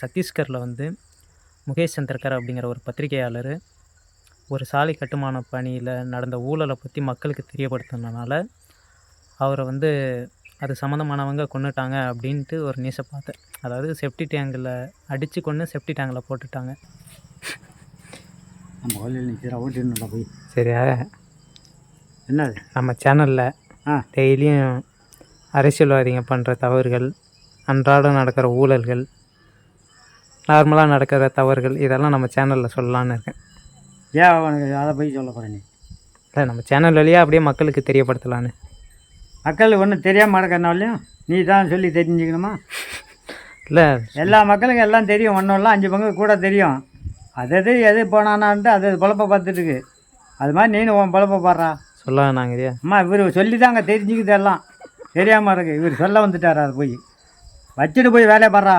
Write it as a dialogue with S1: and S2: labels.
S1: சத்தீஸ்கரில் வந்து முகேஷ் சந்திரகர் அப்படிங்கிற ஒரு பத்திரிகையாளர் ஒரு சாலை கட்டுமான பணியில் நடந்த ஊழலை பற்றி மக்களுக்கு தெரியப்படுத்தினனால அவரை வந்து அது சம்மந்தமானவங்க கொன்னுட்டாங்க அப்படின்ட்டு ஒரு நியூஸை பார்த்தேன். அதாவது செப்டி டேங்கில் அடித்து கொன்று செப்டி டேங்கில் போட்டுட்டாங்க.
S2: நம்ம கோயிலில் நிற்கிற ஓட்டிடணும்டா போய்.
S1: சரியா?
S2: என்னது?
S1: நம்ம சேனலில்
S2: ஆ.
S1: டெய்லியும் அரசியல்வாதிங்க பண்ணுற தவறுகள் அன்றாடம் நடக்கிற ஊழல்கள் நார்மலாக நடக்கிற தவறுகள் இதெல்லாம் நம்ம சேனலில் சொல்லலான்னு இருக்கேன்.
S2: ஏன் உனக்கு அதை போய் சொல்ல போகிற நீ?
S1: இல்லை நம்ம சேனல் வழியாக அப்படியே மக்களுக்கு தெரியப்படுத்தலான்னு.
S2: மக்கள் ஒன்றும் தெரியாமல் நடக்கிறனாலையும் நீ தான் சொல்லி தெரிஞ்சுக்கணுமா?
S1: இல்லை.
S2: எல்லா மக்களுக்கும் எல்லாம் தெரியும். ஒன்றும்லாம் அஞ்சு பங்கு கூட தெரியும். அது எது எது போனானான்ட்டு அது பொழப்ப பார்த்துட்டு இருக்கு. அது மாதிரி நீனு உன் பொழப்ப பாடுறா.
S1: சொல்ல நாங்கள்
S2: அம்மா இவர் சொல்லி தாங்க தெரிஞ்சுக்குது எல்லாம். தெரியாமல் இருக்கு. இவர் சொல்ல வந்துட்டார் அது போய். வச்சுட்டு போய் வேலையை பாடுறா.